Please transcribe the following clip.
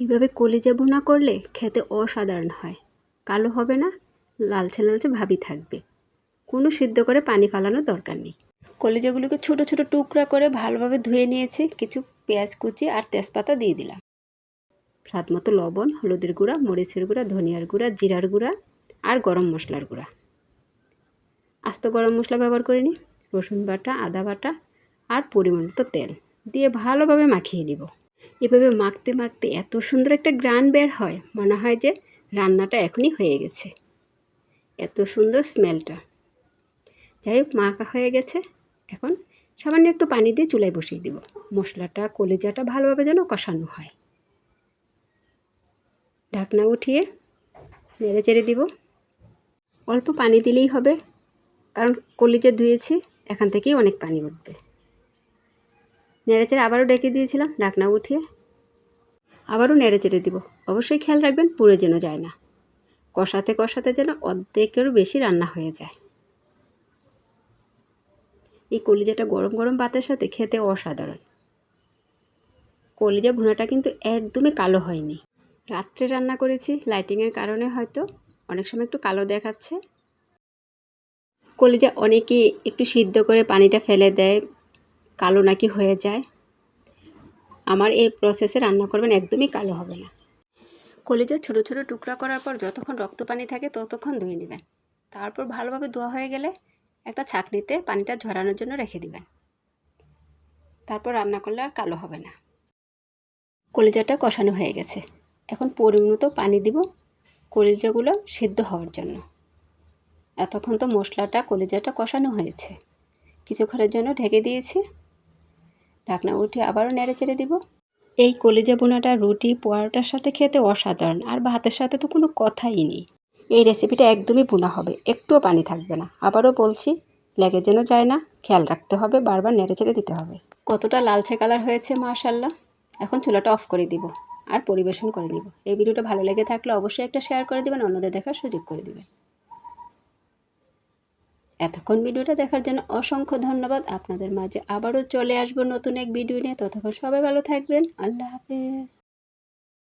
এভাবে কলিজা ভুনা করলে খেতে অসাধারণ হয়। কালো হবে না, লালচে লালচে ভাবি থাকবে। কোনো সিদ্ধ করে পানি ফালানোর দরকার নেই। কলিজাগুলোকে ছোট ছোট টুকরা করে ভালোভাবে ধুয়ে নিয়েছি, কিছু পেঁয়াজ কুচি আর তেজপাতা দিয়ে দিলাম। স্বাদ মতো লবণ, হলুদের গুঁড়া, মরিচের গুঁড়া, ধনিয়ার গুঁড়া, জিরার গুঁড়া আর গরম মশলার গুঁড়া। আস্ত গরম মশলা ব্যবহার করিনি রসুন বাটা, আদা বাটা আর পরিমাণ মতো তেল দিয়ে ভালোভাবে মাখিয়ে নিব। এভাবে মাখতে মাখতে এত সুন্দর একটা গ্রান বের হয়, মনে হয় যে রান্নাটা এখনই হয়ে গেছে। এত সুন্দর স্মেলটা। যাই হোক, মাখা হয়ে গেছে। এখন সামান্য একটু পানি দিয়ে চুলায় বসিয়ে দিব। মশলাটা, কলেজাটা ভালোভাবে যেন কষানো হয়। ঢাকনা উঠিয়ে নেড়ে চেড়ে দিব। অল্প পানি দিলেই হবে, কারণ কলিজা ধুয়েছি, এখান থেকেই অনেক পানি উঠবে। নেড়ে চেড়ে আবারও ডেকে দিয়েছিলাম ঢাকনা উঠিয়ে। আবারও নেড়ে চেড়ে দিব। অবশ্যই খেয়াল রাখবেন, পুড়ে যেন যায় না। কষাতে কষাতে যেন অর্ধেকেরও বেশি রান্না হয়ে যায়। এই কলিজাটা গরম গরম ভাতের সাথে খেতে অসাধারণ। কলিজা ভুনাটা কিন্তু একদমই কালো হয়নি। রাত্রে রান্না করেছি, লাইটিংয়ের কারণে হয়তো, অনেক সময় একটু কালো দেখাচ্ছে। কলিজা অনেকে একটু সিদ্ধ করে পানিটা ফেলে দেয় কালো নাকি হয়ে যায়? আমার এই প্রসেসে রান্না করবেন একদমই কালো হবে না। কলিজা ছোটো ছোটো টুকরা করার পর যতক্ষণ রক্ত পানি থাকে ততক্ষণ ধুয়ে নেবেন। তারপর ভালোভাবে ধোয়া হয়ে গেলে একটা ছাঁকনিতে পানিটা ঝরানোর জন্য রেখে দিবেন। তারপর রান্না করলে আর কালো হবে না। কলিজাটা কষানো হয়ে গেছে। এখন পরিমিত পানি দিব কলিজাগুলো সিদ্ধ হওয়ার জন্য। এতক্ষণ তো মশলাটা কলিজাটা কষানো হয়েছে। কিছুক্ষণের জন্য ঢেকে দিয়েছি। ঢাকনা উঠে আবারও নেড়ে চেড়ে দিব। এই কলিজা বোনাটা, রুটি পোয়ারোটার সাথে খেতে অসাধারণ, আর ভাতের সাথে তো কোনো কথাই নেই। এই রেসিপিটা একদমই বোনা হবে, একটুও পানি থাকবে না। আবারও বলছি, লেগে যেন যায় না, খেয়াল রাখতে হবে, বারবার নেড়ে চেড়ে দিতে হবে। কতটা লালচে কালার হয়েছে মাশাল্লাহ এখন চুলাটা অফ করে দিব, আর পরিবেশন করে নিব। এই ভিডিওটা ভালো লেগে থাকলে অবশ্যই একটা শেয়ার করে দেবেন, অন্যদের দেখার সুযোগ করে দেবেন। এতক্ষণ ভিডিওটা দেখার জন্য অসংখ্য ধন্যবাদ। আপনাদের মাঝে আবারও চলে আসব নতুন এক ভিডিও নিয়ে। ততক্ষণ সবাই ভালো থাকবেন। আল্লাহ হাফেজ।